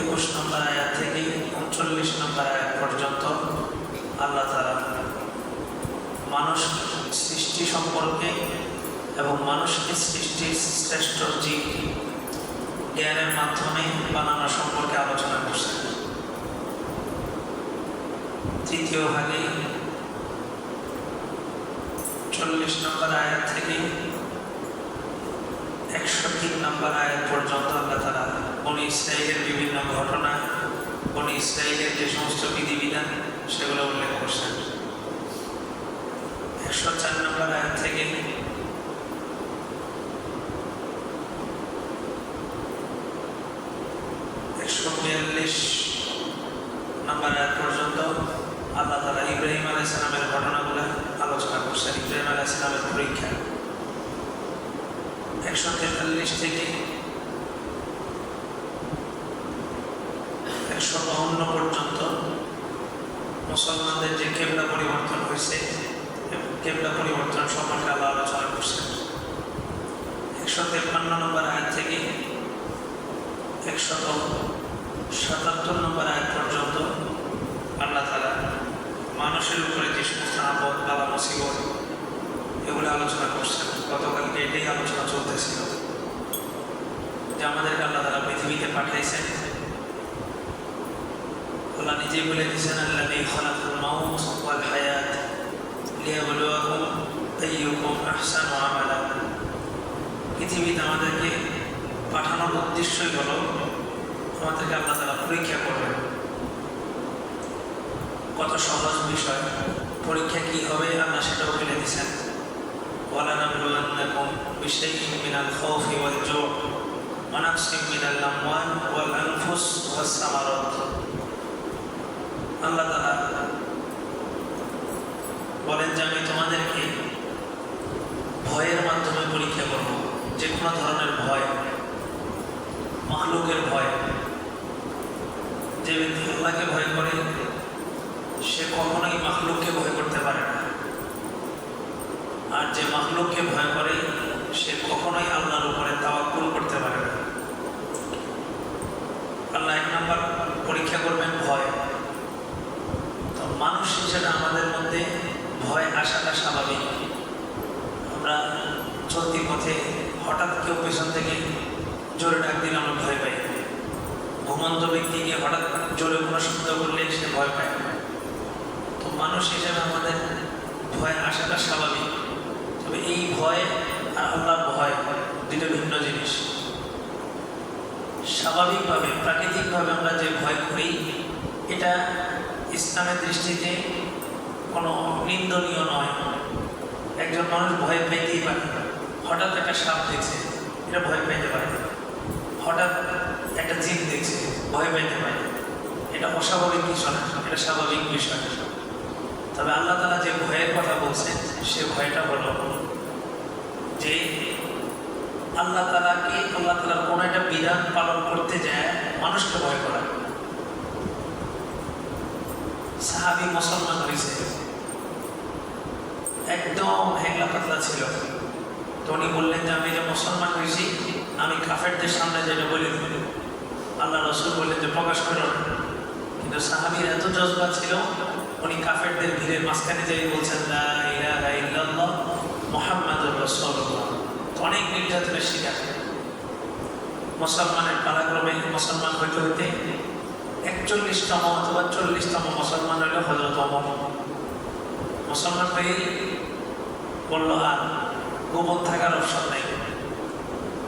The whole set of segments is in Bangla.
একুশ নম্বর আয়াত থেকে উনচল্লিশ নম্বর আয়াত পর্যন্ত আল্লাহ তারা মানুষ সৃষ্টি সম্পর্কে এবং মানুষকে সৃষ্টির শ্রেষ্ঠ জীব জ্ঞানের মাধ্যমে বানানো সম্পর্কে আলোচনা করছেন। তৃতীয় ভাগে চল্লিশ নম্বর আয়াত থেকে একশো তিন নম্বর আয়াত পর্যন্ত তারা ইসরায়েলের বিভিন্ন ঘটনা, কোন ইসরায়েলের যে সমস্ত বিধিবিধান, সেগুলো উল্লেখ করছেন। একশো চার নম্বর আয়াত থেকে একশো বিয়াল্লিশ নম্বর আয়াত পর্যন্ত আল্লাহ তালা ইব্রাহিম আলাই সালামের ঘটনাগুলো আলোচনা করছেন। ইব্রাহিম আলাই সালামের পরীক্ষা। একশো তেতাল্লিশ থেকে একশো বাউন্ন পর্যন্ত মুসলমানদের যে কেবলা পরিবর্তন হয়েছে কেবলা পরিবর্তন সম্পর্কে আল্লাহ আলোচনা করছেন। একশো তেপ্পান্ন নম্বর আয়াত থেকে একশত সাতাত্তর নম্বর আয়াত পর্যন্ত আল্লাহ তালা মানুষের উপরে যে সমস্ত আপদ বাবা মুসিবত, এগুলো আলোচনা করছেন। গতকালকে এটাই আলোচনা চলতেছিল। যে আমাদেরকে আল্লাহ তালা পৃথিবীতে পাঠাইছেন আল্লাহ নিজে বলে দিয়েছেন আল্লাহ নেই খলাকুল মাউত ওয়াল হায়াত লিয়াবলুয়াকুম আইয়ুকুম আহসানু আমালা পৃথিবীতে আমাদেরকে পাঠানোর উদ্দেশ্যই হলো আমাদেরকে আল্লাহ তালা পরীক্ষা করবেন কত সহজ বিষয় পরীক্ষা কি হবে আল্লাহ সেটাও বলে দিয়েছেন ولنبلونكم بشيء من الخوف والجوع ونقص من الأموال والأنفس والثمرات আল্লাহ তালা বলেন যে, আমি তোমাদেরকে ভয়ের মাধ্যমে পরীক্ষা করব। যে কোনো ধরনের ভয় মাহলুকের ভয়। যে ব্যক্তি আল্লাহকে ভয় করে, সে কখনোই মাহলুককে ভয় করতে পারে না। আর যে মাহলুককে ভয় করে, সে কখনোই আল্লাহর উপরে তাওয়াক্কুল করতে পারে না আল্লাহ এক নম্বর পরীক্ষা করবেন ভয় তো হিসেবে আমাদের মধ্যে ভয় আসাটা স্বাভাবিক। আমরা চলতি পথে হঠাৎ কেউ পেছন থেকে জোরে ডাক দিলে আমরা ভয় পাই। ঘুমন্ত ব্যক্তিকে হঠাৎ জোরে কোনো শব্দ করলে সে ভয় পায়। তো মানুষ হিসেবে আমাদের ভয় আসাটা স্বাভাবিক। তবে এই ভয় আর আল্লাহর ভয় দুটো ভিন্ন জিনিস। স্বাভাবিকভাবে, প্রাকৃতিকভাবে আমরা যে ভয় করি, এটা ইসলামের দৃষ্টিতে কোনো নিন্দনীয় নয়। একজন মানুষ ভয় পেতেই পারে হঠাৎ একটা সাপ দেখছে, এটা ভয় পেতে পারে হঠাৎ একটা জিন দেখছে, ভয় পেতে পারে এটা অস্বাভাবিক বিষয় না, এটা স্বাভাবিক বিষয়। তবে আল্লাহ তালা যে ভয়ের কথা বলছেন, সে ভয়টা হলো যে আল্লাহ তালাকে আল্লাহ তালার কোনো একটা বিধান পালন করতে যায়, মানুষকে ভয় করা। সাহাবি মুসলমান হয়েছে। একদম হেগলা পাতলা ছিল। তো উনি বললেন যে, আমি যে মুসলমান হয়েছি, আমি কাফেরদের সামনে যেটা বলি, আল্লাহ রসুল বললেন যে, প্রকাশ করো কিন্তু সাহাবির এত জজবা ছিল, উনি কাফেরদের ভিড়ের মাঝখানে যাই বলছেন, লা ইলাহা ইল্লাল্লাহ মুহাম্মাদুর রাসূলুল্লাহ। তো অনেক নির্যাতনের শিকার। মুসলমানের পালাক্রমে, মুসলমান হইতে হইতে একচল্লিশতম অথবা চল্লিশতম মুসলমান হইল হজরত অমর মুসলমান হয়ে বলল আর গোপন থাকার অপশন নেই।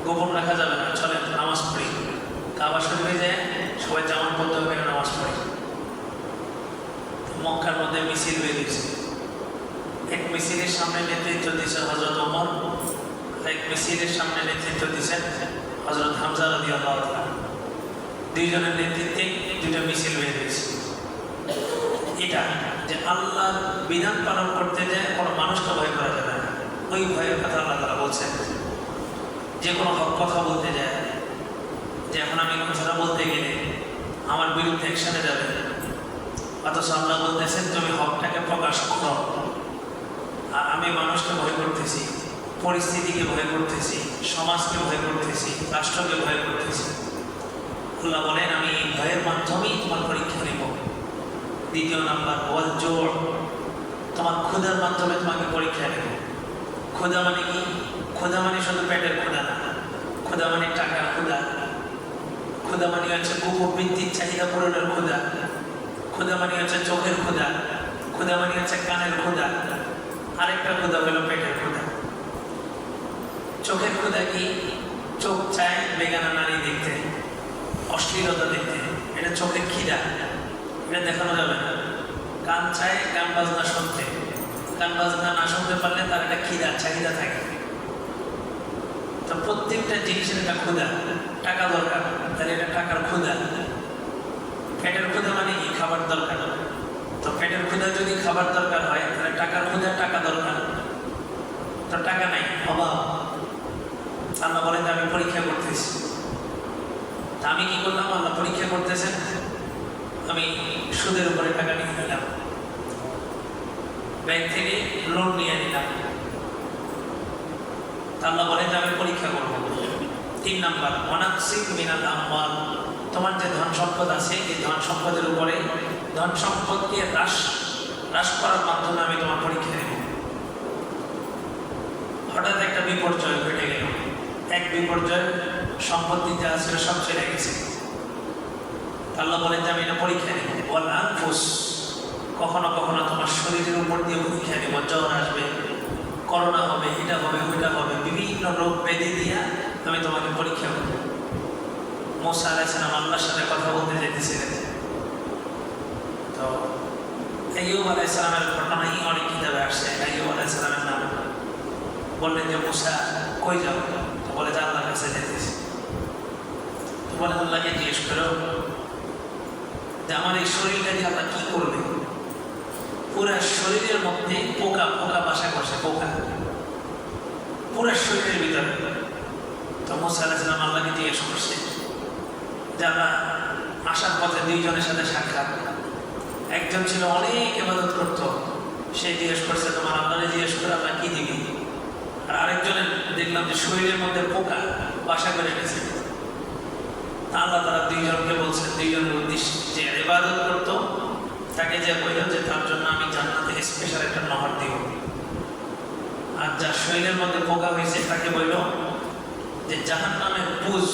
গোপন রাখা যাবে না। চলে নামাজ পড়ি। কাবা শরীফে যায়, সবাই জামান বলতে হবে নামাজ পড়ি। মক্কার মধ্যে মিছিল বেরিয়েছে এক মিছিলের সামনে নেতৃত্ব দিয়েছে হজরত ওমর এক মিছিলের সামনে নেতৃত্ব দিয়েছেন হজরত হামজা রদি আল্লাহ দুইজনের নেতৃত্বে দুইটা মিছিল বেরিয়েছে এটা যে আল্লাহর বিধান পালন করতে যায়, কোনো মানুষকে ভয় করা না। ওই ভয়ের কথা আল্লাহ তারা বলছেন। যে কোনো হক কথা বলতে যায়। যে এখন আমি কথাটা বলতে গেলে আমার বিরুদ্ধে একসাথে যাবে। অথচ আল্লাহ বলতেছেন, তুমি হকটাকে প্রকাশ করো। আর আমি মানুষকে ভয় করতেছি, পরিস্থিতিকে ভয় করতেছি, সমাজকে ভয় করতেছি, রাষ্ট্রকে ভয় করতেছি। আল্লাহ বলেন, আমি এই ভয়ের মাধ্যমেই তোমার পরীক্ষা নেব। দ্বিতীয় নাম্বার বল জোর। তোমার ক্ষুধার মাধ্যমে তোমাকে পরীক্ষা নেব। ক্ষুধা মানে কি? ক্ষুধা মানে শুধু পেটের খোদা না। ক্ষুধা মানে টাকার ক্ষুধা ক্ষুধা মানে হচ্ছে উপবৃত্তির চাহিদা পূরণের ক্ষুধা ক্ষুধা মানে হচ্ছে চোখের খোদা। ক্ষুধা মানে হচ্ছে কানের খোদা। আরেকটা খোদা হলো পেটের খোদা। চোখের খোদা কি? চোখ চায় বেগানা নারী দেখতে, অশ্লীলতা দেখতে। এটা চোখের খিদা এটা দেখানো যাবে না। কান চায় গান বাজনা শুনতে। গান বাজনা না শুনতে পারলে তার একটা খিদা চাহিদা থাকে। তো প্রত্যেকটা জিনিসের একটা ক্ষুধা। টাকা দরকার, তাহলে এটা টাকার ক্ষুধা। পেটের ক্ষুধা মানে কি? খাবার দরকার। তো পেটের ক্ষুধা যদি খাবার দরকার হয়, তাহলে টাকার ক্ষুধা টাকা দরকার। তো টাকা নাই, অভাব। আল্লাহ বলেন আমি পরীক্ষা করতেছি। তা আমি কি করলাম? আল্লাহ পরীক্ষা করতেছেন। আমি সুদের উপরে টাকা নিয়ে নিলাম। ব্যাংক থেকে লোন নিয়ে নিলাম। আল্লাহ বলেন আমি পরীক্ষা করব। তিন নাম্বার অনাক্সিক মিনাল আমওয়াল। তোমার যে ধন সম্পদ আছে, এই ধন সম্পদের উপরে ধন সম্পদকে হ্রাস হ্রাস করার মাধ্যমে আমি তোমার পরীক্ষা নেব। হঠাৎ একটা বিপর্যয় ঘটে গেল। এক বিপর্যয় সম্পত্তি যা ছিল সব ছেড়ে গেছে। আল্লাহ বলেন যে, আমি এটা পরীক্ষা নেব। বল আনফুস। কখনো কখনো শরীরের উপর দিয়ে নেব জ্বর আসবে, করোনা হবে, এটা হবে, ওইটা হবে, বিভিন্ন রোগ বেঁধে দিয়া আমি তোমাকে পরীক্ষা করব। মোসা আলাইসালাম আল্লাহর সাথে কথা বলতে যেতেছিলেন তো আইয়ুব আলাইসালামের ঘটনাই অনেক কিতাবে আসছে, আইয়ুব আলাইসালামের নাম। বললেন যে, মুসা, কই যাও? তো বলে যে আল্লাহর কাছে যেতেছি তো বলে, আল্লাহকে জিজ্ঞেস করো যে, আমার এই শরীরটা দিয়ে আল্লাহ কি করবে? পুরা শরীরের মধ্যে পোকা পোকা বাসা করছে, পোকা। পুরা শরীরের ভিতরে। তো মোসা আলাইসালাম আল্লাহকে জিজ্ঞেস করছে যারা আসার পথে দুইজনের সাথে সাক্ষাৎ। একজন ছিল অনেক ইবাদত করত সে জিজ্ঞেস করছে, তোমার আল্লাহরে জিজ্ঞেস করে আল্লাহ কি দিবি আর আরেকজনের, দেখলাম যে শরীরের মধ্যে পোকা বাসা করে গেছে আল্লাহ তারা দুইজনকে বলছেন দুইজনের উদ্দেশ্যে যে ইবাদত করত তাকে যে বলল যে তার জন্য আমি জান্নাতে স্পেশাল একটা নহর দিব। আর যার শরীরের মধ্যে পোকা হয়েছে, তাকে বলল যে জাহান নামের পুজ।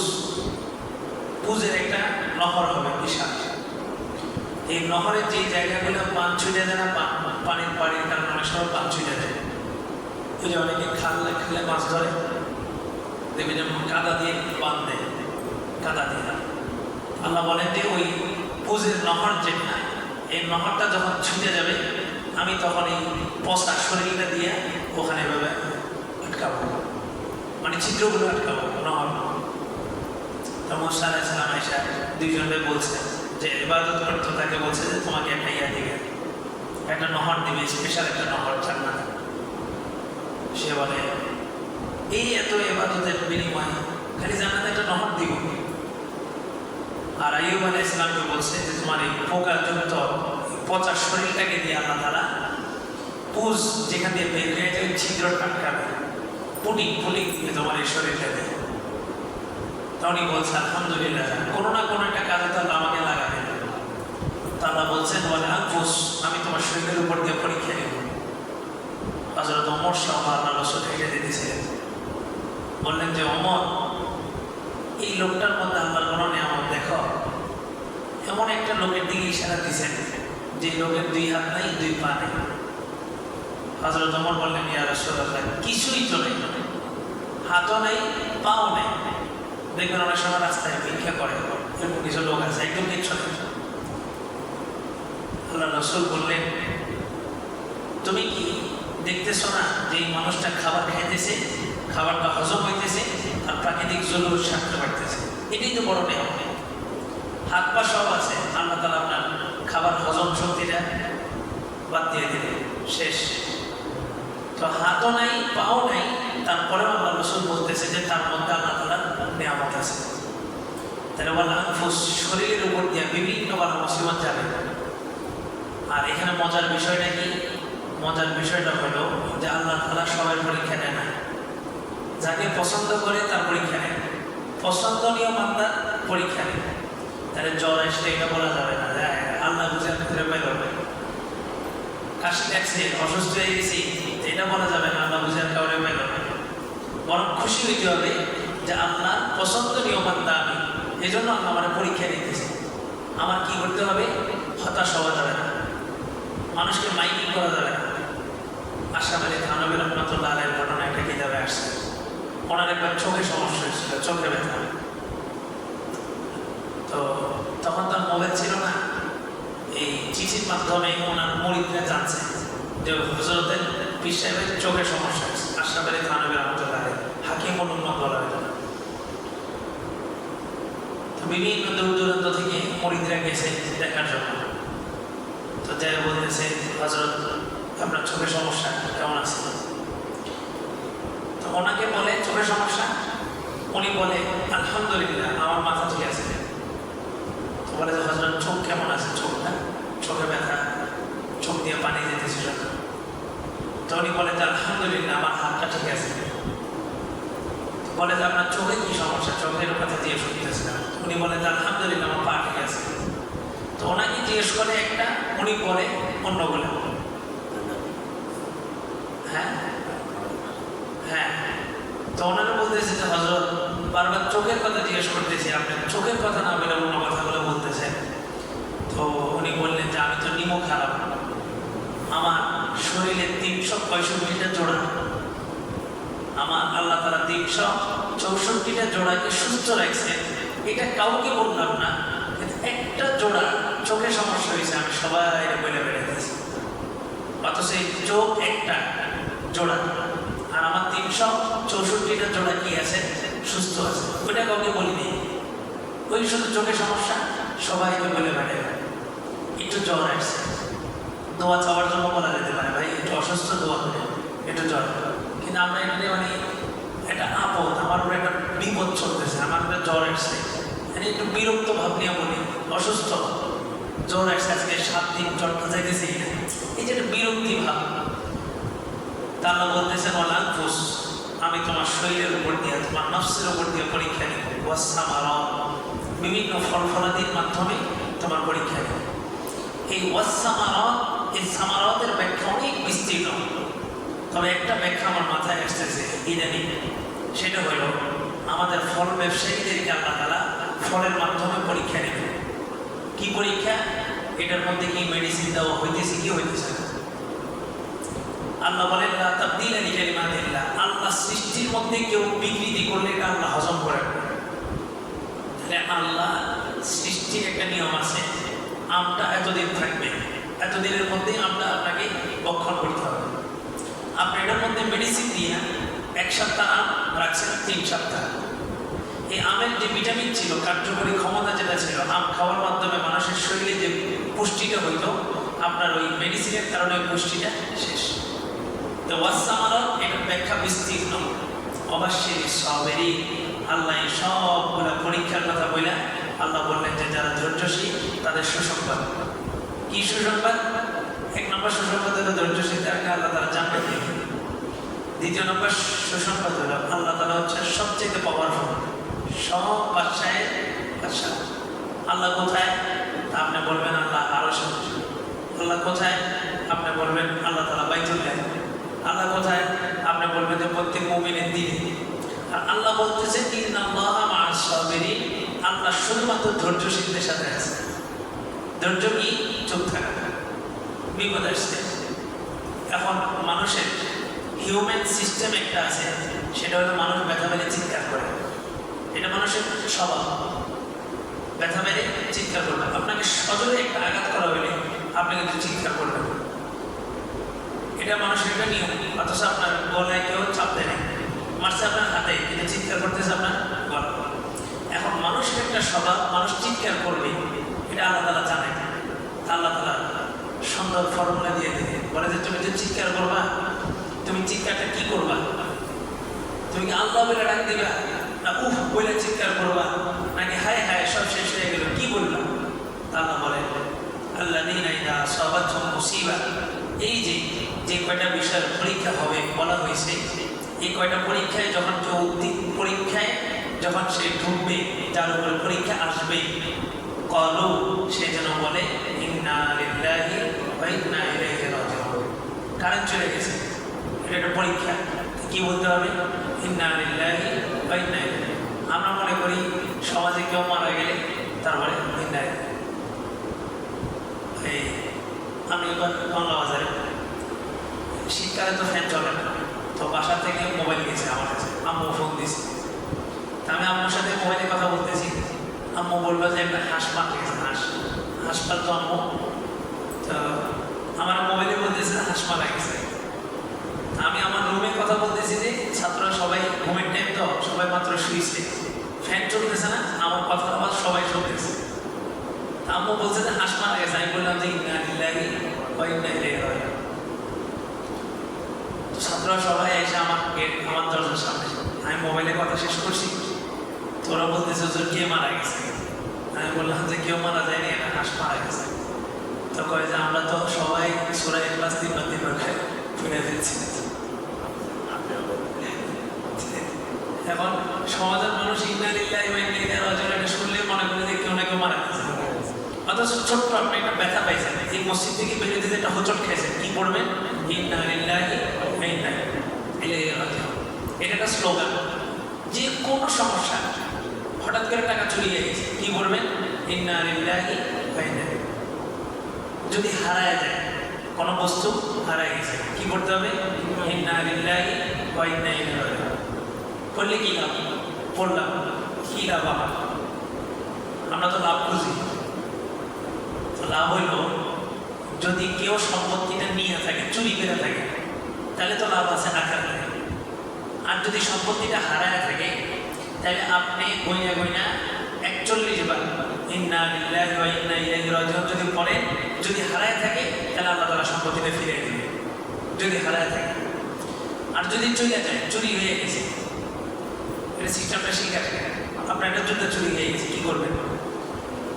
পুজের একটা নহর হবে, বিশাল। এই নহরের যে জায়গাগুলো পান ছুটে যায় না পানির পানির কারণে অনেক সময় পান ছুটে যায়। ওই যে অনেকে খালে খালে মাছ ধরে, দেখবে যে কাদা দিয়ে পান দেয়, কাদা দিয়ে। আল্লাহ বলেন যে ওই পুজের নহর যেটা এই নহরটা যখন ছুটে যাবে, আমি তখন এই পচা শরীরটা দিয়ে ওখানে এভাবে আটকাবো। মানে ছিদ্রগুলো আটকাবো নহর তো মোসা আলাইসালাম দুইজনে বলছে যে, ইবাদত করতো তাকে বলছে যে, তোমাকে একটা ইয়া দিবে। একটা নহর দিবে স্পেশাল একটা নহর জান্নাত। সে বলে, এই এত এবাদতের বিনিময়ে খালি জান্নাতে একটা নহর দিব? আর আইয়ুব আলাইহিস ইসলামকে বলছে যে তোমার এই পোকা যুক্ত পচা শরীরটাকে দিয়ে আল্লাহ তারা পুজ যেখান দিয়ে বের হয়ে যায়, ছিদ্র টাটকাবে পুটিং পুটিং দিয়ে তোমার এই শরীরটাকে তখনই বলছে, আলহামদুলিল্লাহ, কোনো না কোনো একটা কাজে তো আল্লাহ আমাকে লাগাবে তারা বলছেন বলে আফুস আমি তোমার শরীরের উপর দিয়ে পরীক্ষা নেব। হজরত অমর সহ আল্লাহ রসুল হেঁটে দিতেছিলেন বললেন যে অমর এই লোকটার মধ্যে আল্লাহর কোনো এমন একটা লোকের দিকে ইশারা দিছেন যে লোকের দুই হাত নাই, দুই পা নেই। হজরত অমর বললেন কিছুই তো নেই। হাতও নেই, পাও নেই। দেখবেন অনেক সময় রাস্তায় ভিক্ষা করে এরকম কিছু লোক আছে, একদম আল্লাহ রসুল বললেন, তুমি কি দেখতেছো না যে এই মানুষটা খাবার খাইতেছে? খাবারটা হজম হইতেছে আর প্রাকৃতিক জলুর সারতে পারতেছে এটাই তো বড় নেই হাত পা সব আছে। আল্লাহ তালা আপনার খাবার হজম শক্তিটা বাদ দিয়ে দিলে শেষ। তো হাতও নাই, পাও নাই তারপরে আল্লাহ রসুল বলতেছে যে তার মধ্যে আল্লাহ তালা নিয়ামত আছে। তাহলে শরীরের উপর দিয়ে বিভিন্ন বার মুসিবত যাবে। আর এখানে মজার বিষয়টা কি? মজার বিষয়টা হলো যে আল্লাহ তালা সবাই পরীক্ষা নেয় না। যাকে পছন্দ করে তার পরীক্ষা নেয় পছন্দনীয় মান্দার পরীক্ষা নেয় আসলে এটা বলা যাবে না আল্লাহ বুঝে ভিতরে পেল কাশি লাগছে অসুস্থ হয়ে গেছি, এটা বলা যাবে না, আল্লাহ বুঝে কাউরে পেল বরং খুশি হইতে হবে যে আল্লাহ আমি এই জন্য আল্লাহ আমার পরীক্ষা নিতেছে আমার কি করতে হবে? হতাশ হওয়া যাবে না। মানুষকে মাইকিং করা যাবে না। আশাফ আলী থানবী রহমতুল্লাহ ঘটনা একটা কিতাবে আসছে। ওনার একবার চোখে সমস্যা হয়েছিল, চোখে ব্যথা। তো তখন তার মোবাইল ছিল না। এই চিঠির মাধ্যমে ওনার মরিদরা জানছে যে হজরতের পীর সাহেবের চোখে সমস্যা, আশরাফ আলী থানবী রহমতুল্লাহ আলী হাকিমুল বলা হয়। বিভিন্ন দূর দূরান্ত থেকে মরিদরা গেছে দেখার জন্য। তো যাই বলতেছে হজরত আপনার চোখের সমস্যা, কেমন আছে তো ওনাকে বলে চোখের সমস্যা? উনি বলে, আলহামদুলিল্লাহ, আমার মাথা বলে যে হজরত চোখ কেমন আছে? চোখটা চোখে ব্যথা, চোখ দিয়ে পানি যেতেছে সব তো উনি বলে যে, আলহামদুলিল্লাহ, আমার হাতটা ঠিক আছে। বলে যে, আপনার চোখে কি সমস্যা? চোখের কথা দিয়ে শুনতেছে না। উনি বলে যে, আলহামদুলিল্লাহ, আমার পা ঠিক আছে। তো ওনাকে জিজ্ঞেস করে একটা, উনি বলে অন্যগুলো হ্যাঁ? হ্যাঁ। তো ওনারা বলতেছে যে হজরত বারবার চোখের কথা জিজ্ঞেস করতেছি। আপনি চোখের কথা না বলে অন্য কথাগুলো বলতেছেন তো উনি বললেন নিমো খারাপ আমার শরীরে তিনশো পঁয়ষট্টিটা জোড়া। আমার আল্লাহ তারা তিনশো চৌষট্টিটা জোড়াকে সুস্থ রাখছে। এটা কাউকে বললাম না একটা জোড়া চোখে সমস্যা হয়েছে, আমি সবাই বলে বেড়াইতেছি। অথচ এই চোখ একটা জোড়া। আর আমার তিনশো চৌষট্টিটা জোড়া কি আছে? সুস্থ আছে। ওইটা কাউকে বলিনি। ওই শুধু চোখে সমস্যা, সবাইকে বলে বেড়াই। একটু জ্বর আসছে দোয়া চাওয়ার জন্য বলা যেতে পারে, ভাই, একটু অসুস্থ দোয়া করে, একটু জ্বর কিন্তু আমরা এখানে মানে একটা আপদ, আমার উপরে একটা বিপদ চলতেছে, আমার একটা জ্বর আসছে। মানে একটু বিরক্ত ভাব নিয়ে বলি, অসুস্থ, জ্বর আসছে, আজকে সাত দিন জ্বরটা যাইতেছি এই যে একটা বিরক্তি ভাব। তারা বলতেছেন অলাঙ্কুশ আমি তোমার শরীরের উপর দিয়ে, তোমার নফসের উপর দিয়ে পরীক্ষা নিব। ওয়াসামার বিভিন্ন ফল ফলাদির মাধ্যমে তোমার পরীক্ষা নিব। এই ওয়াসামারত এই সামারতের ব্যাখ্যা অনেক বিস্তীর্ণ তবে একটা ব্যাখ্যা আমার মাথায় আসতেছে, ইদানিং। সেটা হলো, আমাদের ফল ব্যবসায়ীদেরকে আল্লাহ তালা ফলের মাধ্যমে পরীক্ষা নেবে কি পরীক্ষা? এটার মধ্যে কি মেডিসিন দেওয়া হইতেছে, কি হইতেছে না? আল্লাহ বলেন, লা তাবদীলা লিকালিমাতিল্লাহ। আল্লাহ সৃষ্টির মধ্যে কেউ বিকৃতি করলে এটা আল্লাহ হজম করে না। তাহলে আল্লাহ সৃষ্টির একটা নিয়ম আছে আমটা এতদিন থাকবে, এতদিনের মধ্যে আমটা আপনাকে বক্ষণ করতে হবে। আপনি এটার মধ্যে মেডিসিন দিয়ে এক সপ্তাহ আম রাখছেন, তিন সপ্তাহ। এই আমের যে ভিটামিন ছিল, কার্যকরী ক্ষমতা যেটা ছিল, আম খাওয়ার মাধ্যমে মানুষের শরীরে যে পুষ্টিটা হইতো, আপনার ওই মেডিসিনের কারণে পুষ্টিটা শেষ। তো ওয়াসামারত এটার ব্যাখ্যা বিস্তীর্ণ। অবশ্যই সবেরই আল্লাহ সবগুলো পরীক্ষার কথা বলে আল্লাহ বললেন যে যারা ধৈর্যশীল, তাদের সুসংবাদ। কি সুসংবাদ? এক নম্বর সুসংবাদ হলো ধৈর্যশীল তাকে আল্লাহ তারা জানবেন দ্বিতীয় নম্বর সুসংবাদ হলো আল্লাহ তালা হচ্ছে সবচেয়ে পাওয়ারফুল সব বাদশাহের বাদশাহ। আল্লাহ কোথায়? তা আপনি বলবেন আল্লাহ আরও আল্লাহ কোথায়? আপনি বলবেন আল্লাহ তালা বাইতুল্লাহ। আল্লাহ কোথায়? আপনি বলবেন যে প্রত্যেক মুমিনের দিনে। আর আল্লাহ বলতেছে মা'আস সাবিরিন আল্লাহ শুধুমাত্র ধৈর্যশীলদের সাথে আছে। ধৈর্য কি? চুপ থাকা। বিপদ আসছে। এখন মানুষের হিউম্যান সিস্টেম একটা আছে, সেটা হলো মানুষ ব্যথা মেরে চিৎকার করে। এটা মানুষের স্বভাব। ব্যথা মেরে চিৎকার করবে। আপনাকে সজলে একটা আঘাত করা হলে আপনি কিন্তু চিৎকার করবেন। এটা মানুষের একটা নিয়ম। অথচ আপনার গলায় কেউ চাপ দেয় মারছে আপনার হাতে, কিন্তু চিৎকার করতেছে আপনার মানুষের একটা স্বভাব, মানুষ চিৎকার করবে এটা আল্লাহ তালা জানে। আল্লাহ তালা সুন্দর ফর্মুলা দিয়ে দিলে বলে যে, তুমি যে চিৎকার করবা, তুমি চিৎকারটা কি করবা? তুমি কি আল্লাহ বলে ডাক দিবা? না, উফ, বলে চিৎকার করবা? নাকি হায় হায়, সব শেষ হয়ে গেল, কি বললাম আল্লাহ বলে আল্লাহ দিনাইদা সবাত মুসিবা। এই যে যে কয়টা বিষয়ের পরীক্ষা হবে বলা হয়েছে, এই কয়টা পরীক্ষায় যখন কেউ পরীক্ষায় যখন সে ঢুকবে তার উপরে পরীক্ষা আসবে, কলু সে যেন বলে কারেন্ট চলে গেছে। এটা একটা পরীক্ষা। কি বলতে হবে? আমরা মনে করি, সমাজে কেউ মারা গেলে তারপরে এই, আমি বাংলা বাজারে। শীতকালে তো ফ্যান চলে না। তো বাসা থেকে মোবাইল গেছে আমার কাছে। আম্মু ফোন দিয়েছে আমি আম্মুর সাথে মোবাইলে কথা বলতেছি। আম্মু বলল যে, একটা হাঁস মার গেছে হাঁস হাঁস পালতো আম্মু। তো আমার মোবাইলে বলতেছে, হাঁস মারা আমি আমার রুমে কথা বলতেছি যে, ছাত্ররা সবাই ঘুমের টাইম তো, সবাই মাত্র শুয়েছে ফ্যান চলতেছে না, আমার কথা আবার সবাই শুনতেছে। আম্মু বলছে যে, হাঁস মারা আমি বললাম যে, ইন্না লিল্লাহি ওয়া ইন্না ইলাইহি ছাত্ররা সবাই এসে আমার আমার দরজার সামনে। আমি মোবাইলে কথা শেষ করছি। তোরা বলতেছে যে কে মারা গেছে? আমি বললাম যে কেউ মারা যায়নি এটা হাঁস মারা গেছে। তো কয় যে আমরা তো সবাই সুরাই ক্লাস তিনবার তিনবার খাই ফিরে ফেলছি এখন সমাজের মানুষ ইন্না এটা শুনলে মনে করে যে কেউ না কেউ মারা গেছে। অথচ ছোট্ট আপনি একটা ব্যথা পাইছেন এই মসজিদ থেকে বেরিয়ে দিতে একটা হোচট খেয়েছেন কি পড়বেন? ইলাইহি এটা একটা স্লোগান। যে কোনো সমস্যা হঠাৎ টাকা চুরি হয়ে গেছে। কি বলবেন? যদি হারায় যায়, কোনো বস্তু হারায় গেছে, কি করতে হবে? পড়লে কি লাভ? পড়লাম। কি লাভ আমার আমরা তো লাভ খুঁজি। তো লাভ হইল, যদি কেউ সম্পত্তিটা নিয়ে থাকে, চুরি করে থাকে, তাহলে তো লাভ আছে আকার আর যদি সম্পত্তিটা হারায় থাকে তাহলে আপনি গইনা গইনা একচল্লিশ বার ইন্না লিল্লাহি ওয়া ইন্না ইলাইহি রাজিউন যদি পড়েন যদি হারায় থাকে, তাহলে আল্লাহ তাআলা সম্পত্তিটা ফিরে দিবে যদি হারায় থাকে। আর যদি চলে যায়, চুরি হয়ে গেছে। এটা সিস্টেমটা শিখে থাকে আপনার একটা জুতা চুরি হয়ে গেছে, কী করবেন?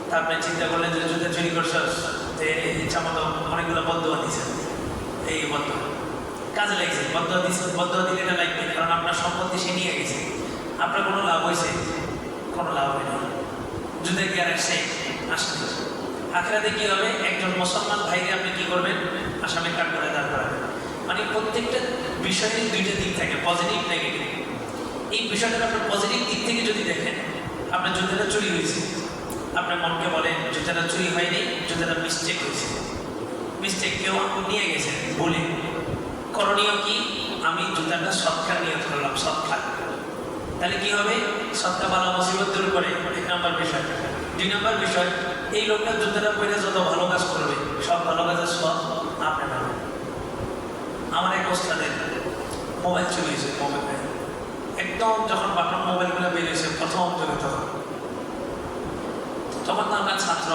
তা আপনি চিন্তা করলেন যে জুতা চুরি করছ, যে ইচ্ছা মতো অনেকগুলো বদ্ধ দিয়েছেন। এই বদ্ধ কাজে লাগছে। বদ্ধ দিচ্ছে বদ্ধ দিলে এটা লাগবে কারণ আপনার সম্পত্তি সে নিয়ে গেছে। আপনার কোনো লাভ হয়েছে কোনো লাভ হয়নি কি আর আসছে আসছে আখড়াতে কি হবে? একজন মুসলমান ভাইকে আপনি কি করবেন? আসামে কাট করে দাঁড় করাবেন। মানে প্রত্যেকটা বিষয়ের দুইটা দিক থাকে পজিটিভ নেগেটিভ এই বিষয়টাকে আপনার পজিটিভ দিক থেকে যদি দেখেন, আপনার জুতাটা চুরি হয়েছে। আপনার মনকে বলেন জুতাটা চুরি হয়নি জুতাটা মিস্টেক হয়েছে। মিস্টেক কেউ নিয়ে গেছে, বলে। করণীয় কি? আমি জুতাটা সৎকার নিয়ত করলাম সৎকার তাহলে কি হবে? সৎকার ভালো মুসিবত দূর করে। এক নম্বর বিষয়। দুই নম্বর বিষয়, এই লোকটা জুতাটা পরে যত ভালো কাজ করবে, সব ভালো কাজের সব আপনার নামে আমার এক ওস্তাদের মোবাইল চুরি হয়েছে মোবাইল একদম যখন বাটন মোবাইলগুলো বেরিয়েছে প্রথম যুগে তখন। তখন তো আমরা ছাত্র,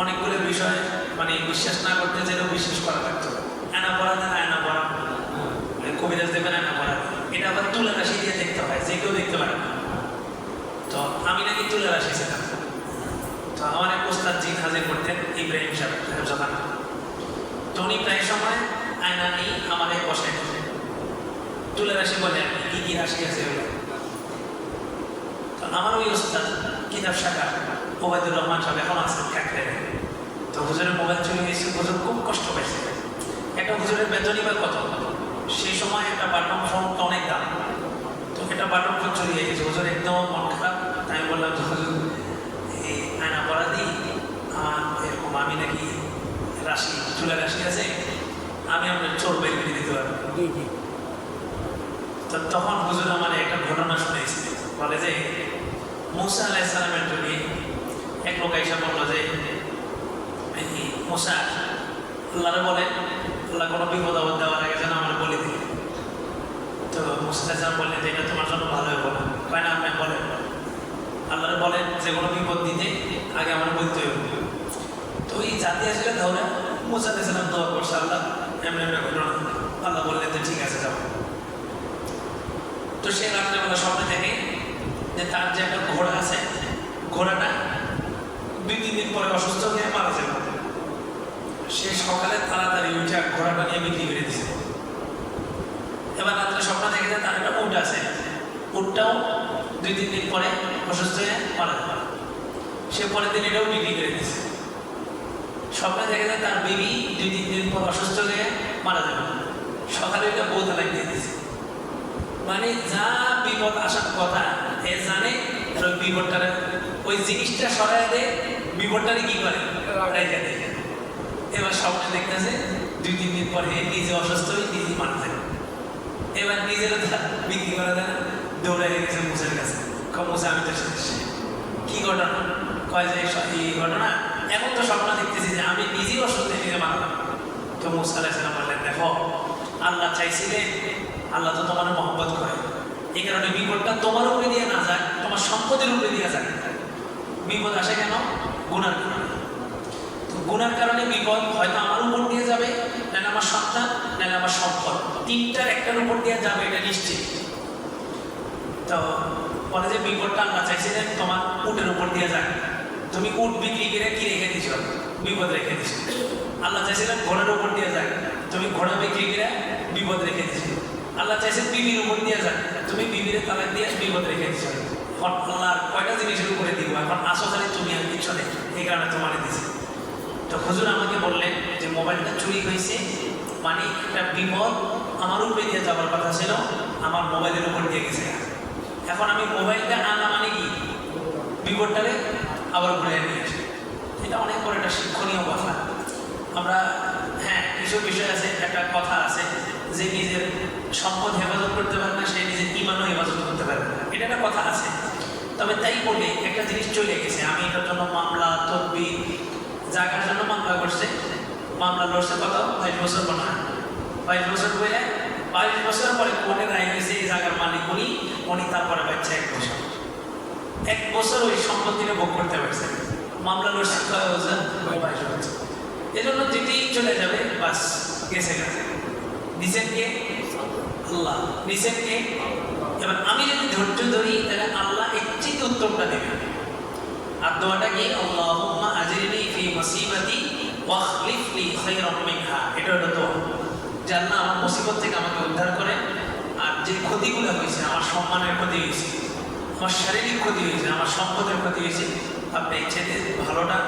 অনেকগুলো বিষয় মানে বিশ্বাস না করতে চাইলেও বিশ্বাস করা লাগতো। আয়না পড়া দেন, আয়না পড়া। কবিরাজ দেবেন, আয়না পড়া এটা আবার তুলে রাশি দিয়ে দেখতে হয়, যে কেউ দেখতে পারে না। তো আমি নাকি তুলে রাশি ছিলাম। তো আমার এক ওস্তাদ জিন হাজির করতেন, ইব্রাহিম সাহেব জামান তো উনি প্রায় সময় আয়না নিয়ে আমাদের দিতেন। তুলে রাশি বলে আর কি কি রাশি আছে তো আমার ওই ওস্তাদ কিতাব শাখা, ওবায়দুর রহমান সাহেব এখন আছেন কাকরে তো হুজুরের মোবাইল চলে গেছে হুজুর খুব কষ্ট পাইছে। একটা হুজুরের বেতনই বা কত? সেই সময় একটা বাটন ফোন তো অনেক দাম। তো একটা বাটন ফোন চলে গেছে। হুজুর একদম মন খারাপ। তাই আমি বললাম যে হুজুর এই আয়না পড়া দিই এরকম আমি নাকি রাশি চুলে রাশি আছে আমি আপনার চোর বের করে দিতে পারব। তো তখন হুজুর আমার একটা ঘটনা শুনেছি। বলে যে মুসা আলাইসালামের জন্য এক লোক এসে বলল যে মুসা আল্লাহরে বলেন আল্লাহ কোনো বিপদ আপদ দেওয়ার আগে যেন আমার বলে দিই তো মুসা বললেন যে এটা তোমার জন্য ভালো হবে বলে। কয়, না আপনি বলেন আল্লাহরে বলেন যে কোনো বিপদ দিতে আগে আমার বলতে হবে। তো এই জাতি আসে মুসা আলাইসালাম দোয়া করছে, আল্লাহ, এমন এমন ঘটনা আল্লাহ বললেন যে ঠিক আছে, যাও। তো সে রাত্রেবেলা স্বপ্নে দেখে যে তার যে একটা ঘোড়া আছে, ঘোড়াটা দুই, তিন দিন পরে অসুস্থ হয়ে মারা যাবে সে সকালে তাড়াতাড়ি উঠে ঘোড়াটা নিয়ে বিক্রি এবার রাত্রে স্বপ্ন দেখে যে তার একটা উট আছে। উটটাও দুই, তিন দিন পরে অসুস্থ হয়ে মারা যাবে সে পরের দিন এটাও বিক্রি করে দিছে স্বপ্নে দেখে যায় তার বেবি দুই, তিন দিন পর অসুস্থ হয়ে মারা যাবে। সকালে এটা বউ তালাক দিয়ে দিছে মানে যা বিপদ আসার কথা, এ জানে আর ওই বিপদটারে ওই জিনিসটা সরাই দেয় বিপদটারে কি করে? রেখে দেয়। এবার স্বপ্নে দেখতেছে, দুই, তিন দিন পরে নিজে অসুস্থ হয়ে নিজে মারা যায় এবার নিজের বিক্রি করা যায় না দৌড়ে গেছে মুসের কাছে। মুসে আমি তো কি ঘটনা? কয় যে এই ঘটনা? এখন তো স্বপ্ন দেখতেছি যে আমি নিজেই অসুস্থ নিজে মারলাম। তো মুসা আলাইসালাম বললেন, দেখো, আল্লাহ চাইছিলেন আল্লাহ তো তোমার মহব্বত করে। এই কারণে বিপদটা তোমার উপরে দিয়ে না যাক, তোমার সম্পদের উপরে দিয়ে যাক। বিপদ আসে কেন? গুণার কারণে। তো গুণার কারণে বিপদ হয়তো আমার উপর দিয়ে যাবে আমার সন্তান নাহলে আমার সম্পদ? তিনটার একটার উপর দিয়ে যাবে, এটা নিশ্চিত। তো বলে যে বিপদটা আল্লাহ চাইছিলেন তোমার উটের উপর দিয়ে যাক। তুমি উট বিক্রি করে কি রেখে দিছো? বিপদ রেখে দিছো। আল্লাহ চাইছিলেন ঘোড়ার উপর দিয়ে যাক। তুমি ঘোড়া বিক্রি করে বিপদ রেখে দিছো। আল্লাহ চাইছেন বিবির উপর দিয়ে যাক। তুমি বিবির তালাক দিয়ে বিপদ রেখে দিছো। আল্লাহ কয়টা জিনিসের উপরে দিব? এখন আসো খালি তুমি আর কিছু নেই। এই কারণে তোমার দিছে। তো হুজুর আমাকে বললেন যে মোবাইলটা চুরি হয়েছে মানে একটা বিপদ আমার উপরে দিয়ে যাওয়ার কথা ছিল, আমার মোবাইলের উপর দিয়ে গেছে। এখন আমি মোবাইলটা আনা মানে কি? বিপদটারে আবার ঘুরে নিয়ে আসি। এটা অনেক বড় একটা শিক্ষণীয় কথা। আমরা হ্যাঁ কিছু বিষয় আছে, একটা কথা আছে যে নিজের সম্পদ হেফাজত করতে পারে না, সে নিজের ইমানও হেফাজত করতে পারে না। এটা একটা কথা আছে। তবে তাই বলে একটা জিনিস চলে গেছে। আমি এটার জন্য মামলা তদবি জায়গার জন্য মামলা করছে। মামলা লড়ছে কত? বাইশ বছর না। বাইশ বছর করে বাইশ বছর পরে কোর্টে রায় হয়েছে এই জায়গার মালিক উনি। উনি তারপরে বাচ্চা এক বছর। এক বছর ওই সম্পত্তিটা ভোগ করতে পারছে মামলা লড়ছে কয় বছর? বাইশ বছর। এজন্য যেটি চলে যাবে। বাস, গেছে গেছে নিচের কে? আল্লাহ। নিচের কে? এবার আমি যদি ধৈর্য ধরি, তাহলে আল্লাহ একটিতে উত্তরটা দেবে। আর দোয়াটা কি? আল্লাহুম্মা আজিরনি ফি মুসিবাতি ওয়াখলিফলি খায়রাম মিনহা। এটা হলো দোয়া। যে আল্লাহ আমার মুসিবত থেকে আমাকে উদ্ধার করে। আর যে ক্ষতিগুলো হয়েছে, আমার সম্মানের ক্ষতি হয়েছে, আমার শারীরিক ক্ষতি হয়েছে, আমার সম্পদের ক্ষতি হয়েছে, আপনি ইচ্ছেতে ভালোটা